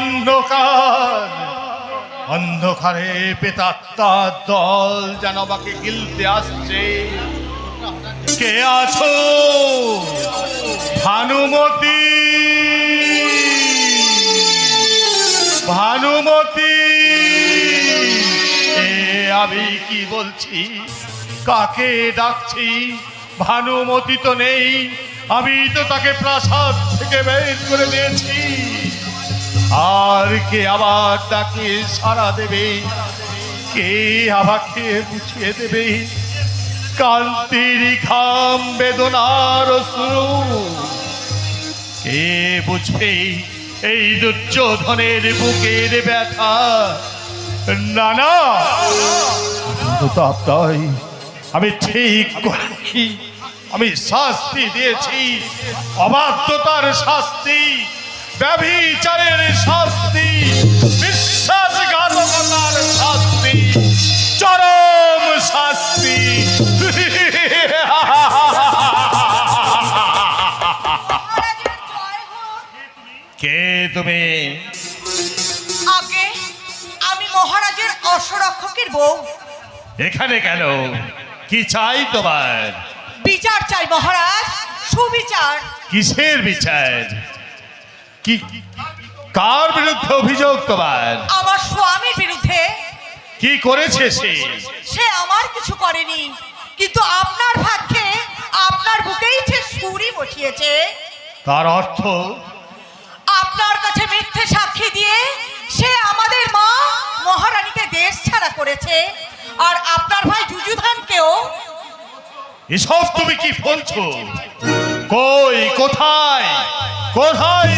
অন্ধকার। অন্ধকারে পেতাত্মার দল যেন আমাকে গিলতে আসছে। কে আছো? ভানুমতি। ভানুমতি। এ আমি কি বলছি? কাকে ডাকছি? ভানুমতি তো নেই। আমি তো তাকে প্রাসাদ থেকে বের করে দিয়েছি। কে আবার তাকে সারা দেবে। কে আমাকে বুঝিয়ে দেবে? কান্তির ঘাম, বেদনার শুরু কে বুঝবে এই দুর্যোধনের বুকের ব্যথা? না না। তাই আমি ঠিক করেছি। আমি শাস্তি দিয়েছি। অবাধ্যতার শাস্তি। ব্যভিচারের শাস্তি বিশ্বাসঘাতকতার শাস্তি চরম শাস্তি। কে তুমি? আগে আমি মহারাজের অশ্বরক্ষকের বউ। এখানে কেন? কি চাই তোমার? বিচার চাই মহারাজ সুবিচার। কিসের বিচার? কি কার বিরুদ্ধে অভিযোগ তোমার? আমার স্বামীর বিরুদ্ধে। কি করেছে সে? সে আমার কিছু করেনি। কিন্তু আপনার ভাগ্যে আপনার বুকেই সে ছুরি বসিয়েছে তার অর্থ? আপনার কাছে মিথ্যে সাক্ষী দিয়ে সে আমাদের মা মহারানীকে দেশ ছাড়া করেছে। আর আপনার ভাই যুযুধানকেও এসব তুমি কি বলছো? কই কোথায়? কোথায়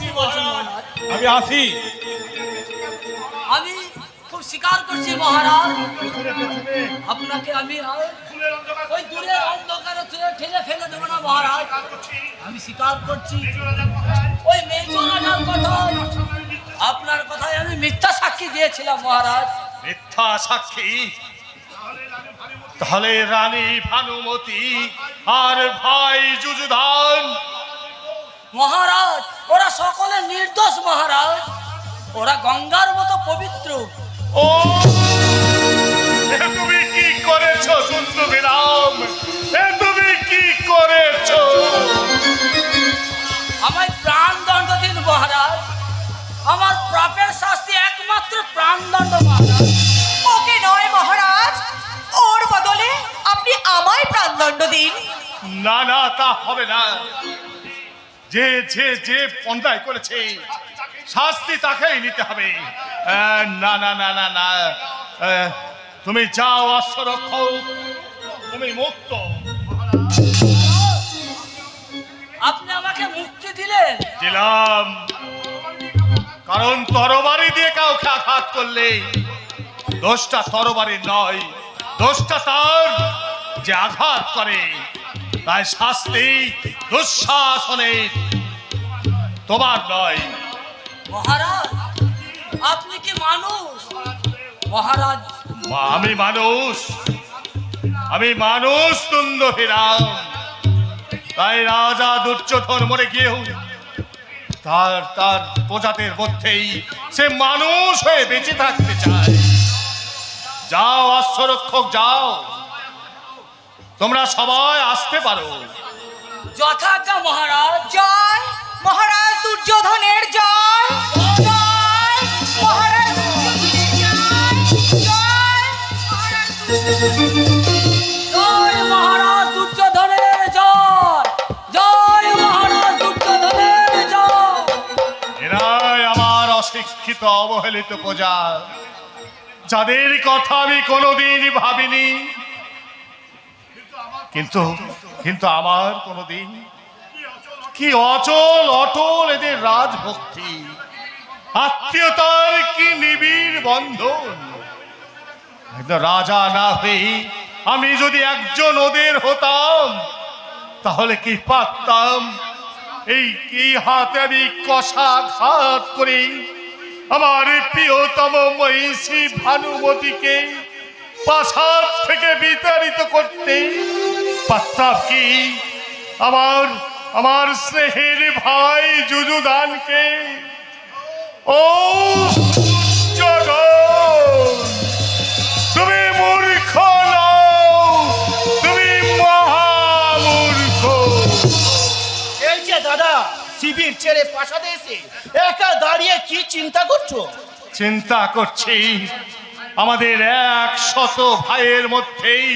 কি বলছেন আমি আসি। আমি খুব স্বীকার করছি মহারাজ। আপনাকে আমি ওই দূরে অন্ধকারে তুলে ঠেলে ফেলে দেবো না মহারাজ। আমি স্বীকার করছি। ওই মেজো রাজার কথায় আপনার কথায় আমি মিথ্যা সাক্ষী দিয়েছিলাম মহারাজ। মিথ্যা সাক্ষী? তাহলে রানী ভানুমতি আর ভাই যুযুধান। মহারাজ ওরা সকলে নির্দোষ মহারাজ। ওরা গঙ্গার মতো পবিত্র। ও তুমি কি করেছ দুন্দুভিরাম এ তুমি কি করেছ? আমায় প্রাণদণ্ড দিন মহারাজ। আমার প্রাপের শাস্তি একমাত্র প্রাণদণ্ড প্রাণদণ্ড দিন না না তা হবে না। যে যে যে পন্দায় করেছে শাস্তি তাকেই নিতে হবে। না না না না না। তুমি যাও অশ্বরক্ষক। তুমি মুক্ত। আপনি আমাকে মুক্তি দিলেন? দিলাম। কারণ তরবারি দিয়ে কাউকে আঘাত করলে দোষটা তরবারি নয় দোষটা তার। যে আঘাত করে তাই শাস্তি দুঃশাসনে তোমার নয়। মহারাজ আপনি কি মানুষ? মহারাজ। আমি মানুষ। আমি মানুষ তুন্দভিরাম তাই রাজা দুর্যোধন মরে গিয়েও তার তার প্রজাদের মধ্যেই সে মানুষ হয়ে বেঁচে থাকতে চায়। যাও অশ্বরক্ষক যাও। তোমরা সবাই আসতে পারো। যথাজ্ঞা মহারাজ জয়। মহারাজ দুর্যোধনের জয়। জয়। মহারাজ দুর্যোধনের জয়। জয় মহারাজ দুর্যোধনের জয়। মহারাজ দুর্যোধনের জয় জয় মহারাজ দুর্যোধনের জয়। এরাই আমার অশিক্ষিত অবহেলিত প্রজা। যাদের কথা আমি কোনোদিন ভাবিনি কিন্তু কিন্তু আমার কোনোদিন কি অচল, অটল এদের রাজভক্তি, আত্মীয়তার কি নিবিড় বন্ধন? রাজা না হয়ে আমি যদি একজন ওদের হতাম, তাহলে কি পারতাম? এই কি হাতে আমি কষা ঘাত করে? আমার প্রিয়তম মহিষী ভানুমতিকে প্রাসাদ থেকে বিতাড়িত করতে পারতাম কি? আমার আমার স্নেহের ভাই যুযুদানকে ও জগৎ তুমি মূর্খ নও তুমি মহামূর্খ। এই যে দাদা শিবির ছেড়ে পাশাতে এসে একা দাঁড়িয়ে কি চিন্তা করছ? চিন্তা করছি আমাদের এক শত ভাইয়ের মধ্যেই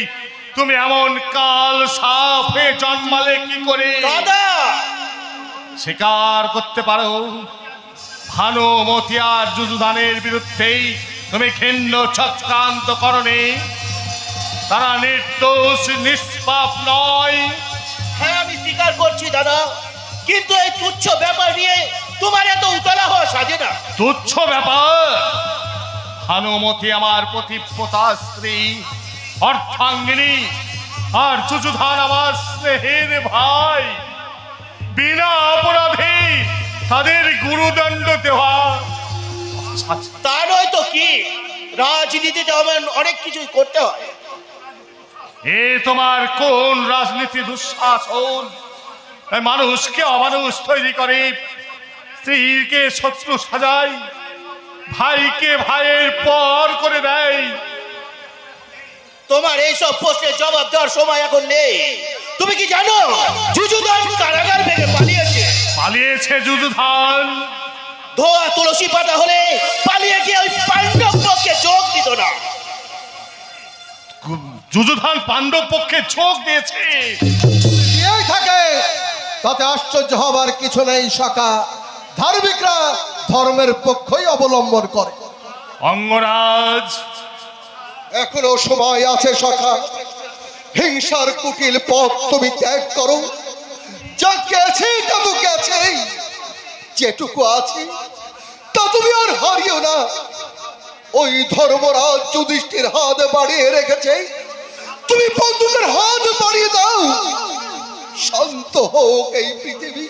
তুমি এমন কাল সাপে জন্মালে কি করে? দাদা স্বীকার করতে পারো ভানুমতি আর যুযুদানের বিরুদ্ধেই তুমি ঘিন্ন চক্রান্ত করণে। তারা নির্দোষ নিষ্পাপ নয়। হ্যাঁ আমি স্বীকার করছি দাদা কিন্তু এই তুচ্ছ ব্যাপার নিয়ে তোমার এত উতলা হওয়া সাজে না। তুচ্ছ ব্যাপার? ভানুমতি আমার প্রতিপ্রতা স্ত্রী অর্থাঙ্গিনী আর চুচুধান আমার স্নেহের ভাই। বিনা অপরাধে তাদের গুরুদণ্ড দেওয়া। তা নয় তো কি? রাজনীতিতে আমার অনেক কিছুই করতে হয়। এ তোমার কোন রাজনীতি দুঃশাসন? মানুষকে অমানুষ তৈরি করে স্ত্রীকে শত্রু সাজায় ভাইকে ভাইয়ের পর করে দেয় তোমার এইসব প্রশ্নের জবাব দেওয়ার সময় এখন নেই। তুমি কি জানো? যুযুদান কারাগার ভেঙে পালিয়েছে। পালিয়েছে যুযুধান ধোয়া তুলসী পাতা হলে পালিয়ে গিয়ে ওই পাণ্ডব পক্ষে যোগ দিত না। যুযুধান পাণ্ডব পক্ষে চোখ দিয়েছে। দিয়েই থাকে। তাতে আশ্চর্য হবার কিছু নেই শাখা। ধার্মিকরা ধর্মের পক্ষই অবলম্বন করে। অঙ্গরাজ এখনও সময় আছে শাখা হিংসার কুটিল পথ তুমি ত্যাগ করো। যা গেছে তা তো গেছেই যেটুকু আছে, তা তুমি আর হারিও না। ওই ধর্মরাজ যুধিষ্ঠির হাত বাড়িয়ে রেখেছে। তুমি বন্ধুদের হাত বাড়িয়ে দাও। শান্ত হোক এই পৃথিবী।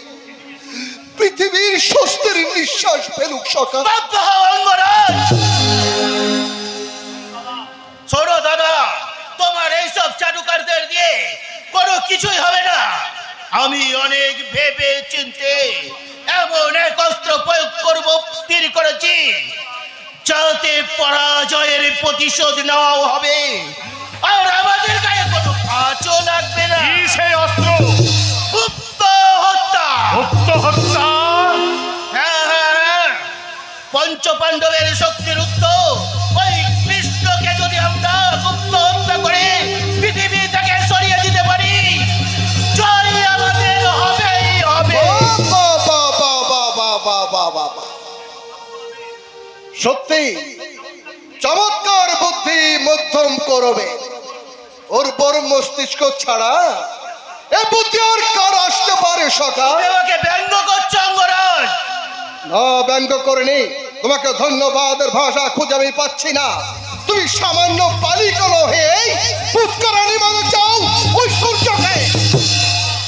পৃথিবীর স্বস্তির নিঃশ্বাস ফেলুক সকাল কোনো কিছুই হবে না। আমি অনেক ভেবে চিনতে এমন এক অস্ত্র প্রয়োগ করব স্থির করেছি। যাতে পরাজয়ের প্রতিশোধ নেওয়াও হবে। আর আমাদের গায়ে কোনো কাজও লাগবে না। সেই অস্ত্র? গুপ্ত হত্যা গুপ্ত হত্যা হ্যাঁ হ্যাঁ হ্যাঁ। পঞ্চ পাণ্ডবের শক্তির উত্তর ওই কৃষ্ণকে যদি আমরা সত্যি চমৎকার বুদ্ধি মধ্যম করবে। ওর বড় মস্তিষ্ক ছাড়া এ বুদ্ধি আর কার আসতে পারে সকা আমাকে ব্যঙ্গ করছ অঙ্গরাজ! না ব্যঙ্গ করেনি। তোমাকে ধন্যবাদের ভাষা খুঁজে আমি পাচ্ছি না। তুমি সামান্য বালিকল হয়ে পুষ্করানি মানে চাও ওই সূর্যকে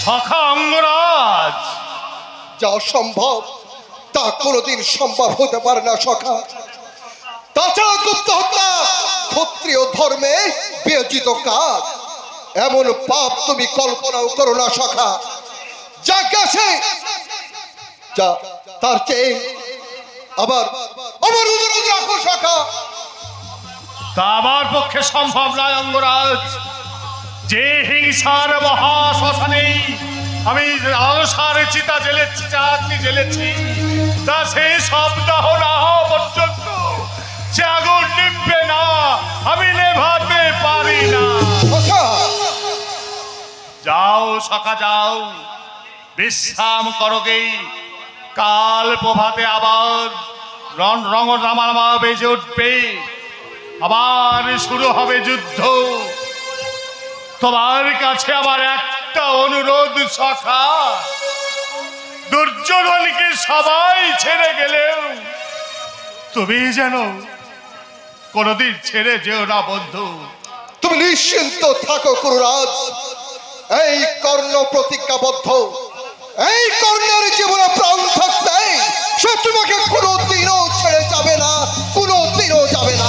সখা অঙ্গরাজ! যা সম্ভব। তা কোনোদিন সম্ভব হতে পারে না, সখা। তাছাড়া গুপ্ত হত্যা ক্ষত্রিয় ধর্মে বিয়োজিত কাজ। এমন পাপ তুমি কল্পনাও করো না, সখা। যা গেছে, যা তার চেয়ে আবার উদাহরণ রাখো, সখা। তা আমার পক্ষে সম্ভব নয়, অঙ্গরাজ। যে হিংসার মহা শ্মশানে আমি আলসার চিতা জেলেছি চাকরি জেলেছি। তা সেই শব্দাহ না হওয়া পর্যন্ত সে আগুন নিভবে না, আমি নেভাতে পারি না। যাও, সখা যাও, বিশ্রাম করগেই কাল প্রভাতে আবার রং রঙ রামারামা বেজে উঠবে। আবার শুরু হবে যুদ্ধ। তোমার কাছে আমার একটা অনুরোধ সখা। দুর্যোধনকে সবাই ছেড়ে গেলেও তুমি যেন কোনদিন ছেড়ে যেও না, বন্ধু। তুমি নিশ্চিন্ত থাকো, কুরুরাজ। এই কর্ণ প্রতিজ্ঞাবদ্ধ। এই কর্ণের জীবনে প্রাণ থাকতে সে তোমাকে কোনোদিনও ছেড়ে ছেড়ে যাবে না।